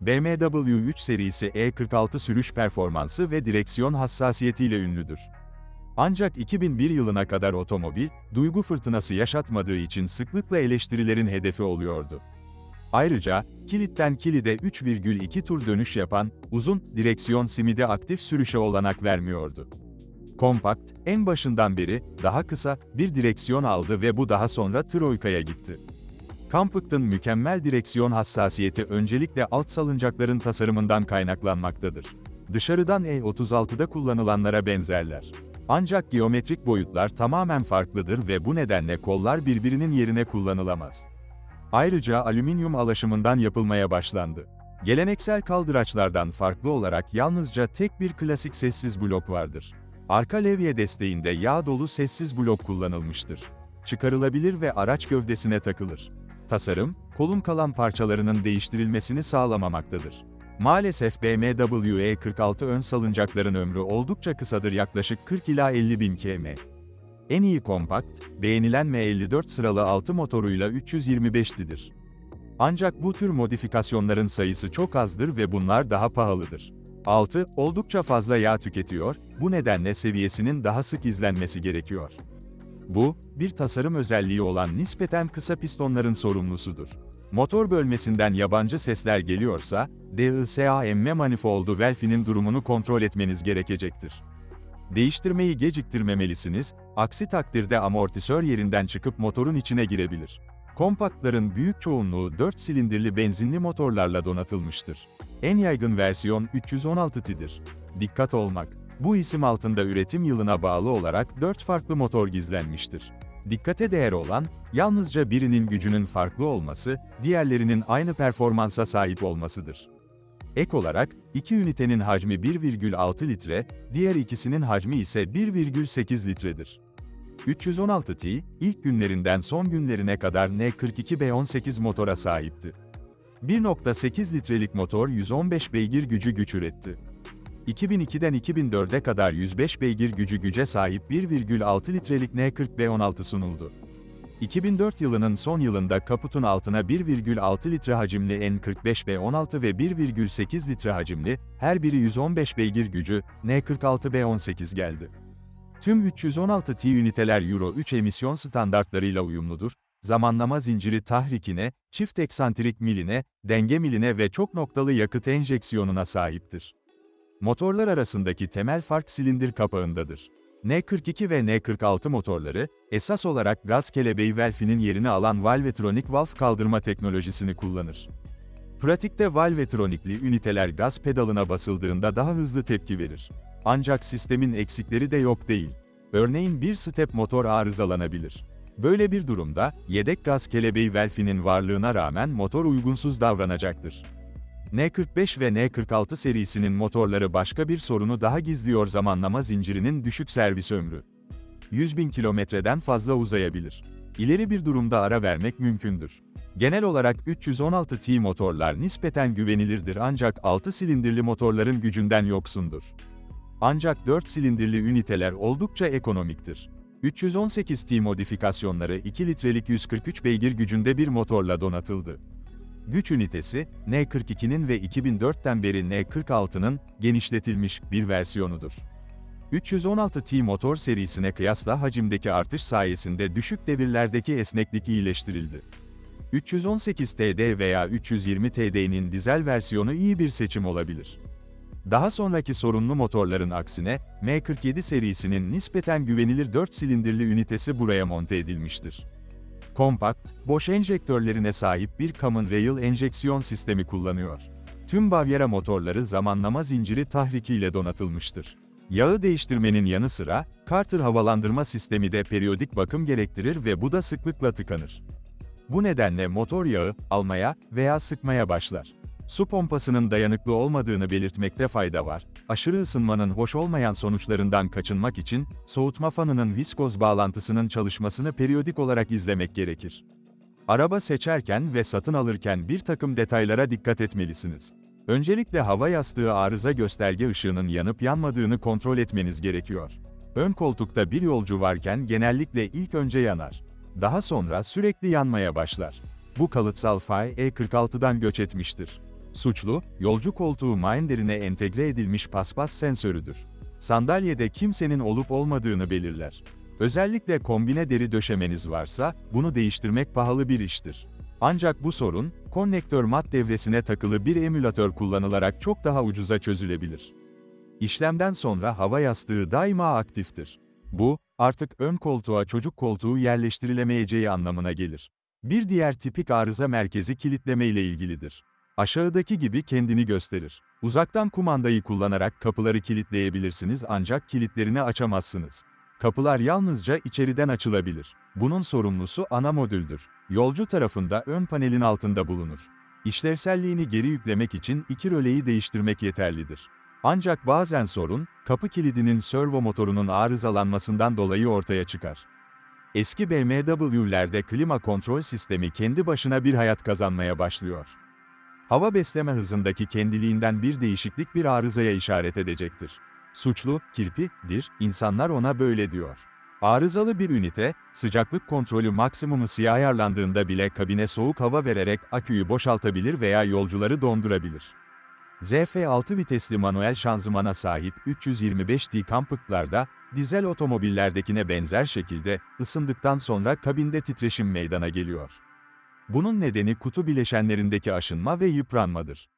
BMW 3 serisi E46 sürüş performansı ve direksiyon hassasiyetiyle ünlüdür. Ancak 2001 yılına kadar otomobil, duygu fırtınası yaşatmadığı için sıklıkla eleştirilerin hedefi oluyordu. Ayrıca, kilitten kilide 3,2 tur dönüş yapan, uzun, direksiyon simidi aktif sürüşe olanak vermiyordu. Kompakt, en başından beri, daha kısa, bir direksiyon aldı ve bu daha sonra Troika'ya gitti. Compact'ın mükemmel direksiyon hassasiyeti öncelikle alt salıncakların tasarımından kaynaklanmaktadır. Dışarıdan E36'da kullanılanlara benzerler. Ancak geometrik boyutlar tamamen farklıdır ve bu nedenle kollar birbirinin yerine kullanılamaz. Ayrıca alüminyum alaşımından yapılmaya başlandı. Geleneksel kaldıraçlardan farklı olarak yalnızca tek bir klasik sessiz blok vardır. Arka levye desteğinde yağ dolu sessiz blok kullanılmıştır. Çıkarılabilir ve araç gövdesine takılır. Tasarım, kolun kalan parçalarının değiştirilmesini sağlamamaktadır. Maalesef BMW E46 ön salıncakların ömrü oldukça kısadır yaklaşık 40 ila 50 bin km. En iyi kompakt, beğenilen M54 sıralı 6 motoruyla 325'tidir. Ancak bu tür modifikasyonların sayısı çok azdır ve bunlar daha pahalıdır. 6. Oldukça fazla yağ tüketiyor, bu nedenle seviyesinin daha sık izlenmesi gerekiyor. Bu, bir tasarım özelliği olan nispeten kısa pistonların sorumlusudur. Motor bölmesinden yabancı sesler geliyorsa, DISAM manifoldu Velfi'nin durumunu kontrol etmeniz gerekecektir. Değiştirmeyi geciktirmemelisiniz, aksi takdirde amortisör yerinden çıkıp motorun içine girebilir. Kompaktların büyük çoğunluğu 4 silindirli benzinli motorlarla donatılmıştır. En yaygın versiyon 316T'dir. Dikkat olmak. Bu isim altında üretim yılına bağlı olarak 4 farklı motor gizlenmiştir. Dikkate değer olan, yalnızca birinin gücünün farklı olması, diğerlerinin aynı performansa sahip olmasıdır. Ek olarak, iki ünitenin hacmi 1,6 litre, diğer ikisinin hacmi ise 1,8 litredir. 316T, ilk günlerinden son günlerine kadar N42B18 motora sahipti. 1.8 litrelik motor 115 beygir gücü güç üretti. 2002'den 2004'e kadar 105 beygir gücü güce sahip 1,6 litrelik N40B16 sunuldu. 2004 yılının son yılında kaputun altına 1,6 litre hacimli N45B16 ve 1,8 litre hacimli, her biri 115 beygir gücü, N46B18 geldi. Tüm 316T üniteler Euro 3 emisyon standartlarıyla uyumludur, zamanlama zinciri tahrikine, çift eksantrik miline, denge miline ve çok noktalı yakıt enjeksiyonuna sahiptir. Motorlar arasındaki temel fark silindir kapağındadır. N42 ve N46 motorları, esas olarak gaz kelebeği valfinin yerini alan Valvetronic valve kaldırma teknolojisini kullanır. Pratikte valvetronikli üniteler gaz pedalına basıldığında daha hızlı tepki verir. Ancak sistemin eksikleri de yok değil. Örneğin bir step motor arızalanabilir. Böyle bir durumda, yedek gaz kelebeği valfinin varlığına rağmen motor uygunsuz davranacaktır. N45 ve N46 serisinin motorları başka bir sorunu daha gizliyor zamanlama zincirinin düşük servis ömrü. 100 bin kilometreden fazla uzayabilir. İleri bir durumda ara vermek mümkündür. Genel olarak 316T motorlar nispeten güvenilirdir ancak 6 silindirli motorların gücünden yoksundur. Ancak 4 silindirli üniteler oldukça ekonomiktir. 318T modifikasyonları 2 litrelik 143 beygir gücünde bir motorla donatıldı. Güç ünitesi, N42'nin ve 2004'ten beri N46'nın genişletilmiş bir versiyonudur. 316T motor serisine kıyasla hacimdeki artış sayesinde düşük devirlerdeki esneklik iyileştirildi. 318TD veya 320TD'nin dizel versiyonu iyi bir seçim olabilir. Daha sonraki sorunlu motorların aksine, M47 serisinin nispeten güvenilir 4 silindirli ünitesi buraya monte edilmiştir. Kompakt, boş enjektörlerine sahip bir Common Rail enjeksiyon sistemi kullanıyor. Tüm Bavyera motorları zamanlama zinciri tahrikiyle donatılmıştır. Yağı değiştirmenin yanı sıra, Carter havalandırma sistemi de periyodik bakım gerektirir ve bu da sıklıkla tıkanır. Bu nedenle motor yağı, almaya veya sıkmaya başlar. Su pompasının dayanıklı olmadığını belirtmekte fayda var. Aşırı ısınmanın hoş olmayan sonuçlarından kaçınmak için, soğutma fanının viskoz bağlantısının çalışmasını periyodik olarak izlemek gerekir. Araba seçerken ve satın alırken bir takım detaylara dikkat etmelisiniz. Öncelikle hava yastığı arıza gösterge ışığının yanıp yanmadığını kontrol etmeniz gerekiyor. Ön koltukta bir yolcu varken genellikle ilk önce yanar. Daha sonra sürekli yanmaya başlar. Bu kalıtsal fay E46'dan göç etmiştir. Suçlu, yolcu koltuğu minderine entegre edilmiş paspas sensörüdür. Sandalyede kimsenin olup olmadığını belirler. Özellikle kombine deri döşemeniz varsa, bunu değiştirmek pahalı bir iştir. Ancak bu sorun, konnektör mat devresine takılı bir emülatör kullanılarak çok daha ucuza çözülebilir. İşlemden sonra hava yastığı daima aktiftir. Bu, artık ön koltuğa çocuk koltuğu yerleştirilemeyeceği anlamına gelir. Bir diğer tipik arıza merkezi kilitleme ile ilgilidir. Aşağıdaki gibi kendini gösterir. Uzaktan kumandayı kullanarak kapıları kilitleyebilirsiniz ancak kilitlerini açamazsınız. Kapılar yalnızca içeriden açılabilir. Bunun sorumlusu ana modüldür. Yolcu tarafında ön panelin altında bulunur. İşlevselliğini geri yüklemek için iki röleyi değiştirmek yeterlidir. Ancak bazen sorun, kapı kilidinin servo motorunun arızalanmasından dolayı ortaya çıkar. Eski BMW'lerde klima kontrol sistemi kendi başına bir hayat kazanmaya başlıyor. Hava besleme hızındaki kendiliğinden bir değişiklik bir arızaya işaret edecektir. Suçlu, kirpidir, insanlar ona böyle diyor. Arızalı bir ünite, sıcaklık kontrolü maksimum ısıya ayarlandığında bile kabine soğuk hava vererek aküyü boşaltabilir veya yolcuları dondurabilir. ZF6 vitesli manuel şanzımana sahip 325D kampıklarda, dizel otomobillerdekine benzer şekilde, ısındıktan sonra kabinde titreşim meydana geliyor. Bunun nedeni kutu bileşenlerindeki aşınma ve yıpranmadır.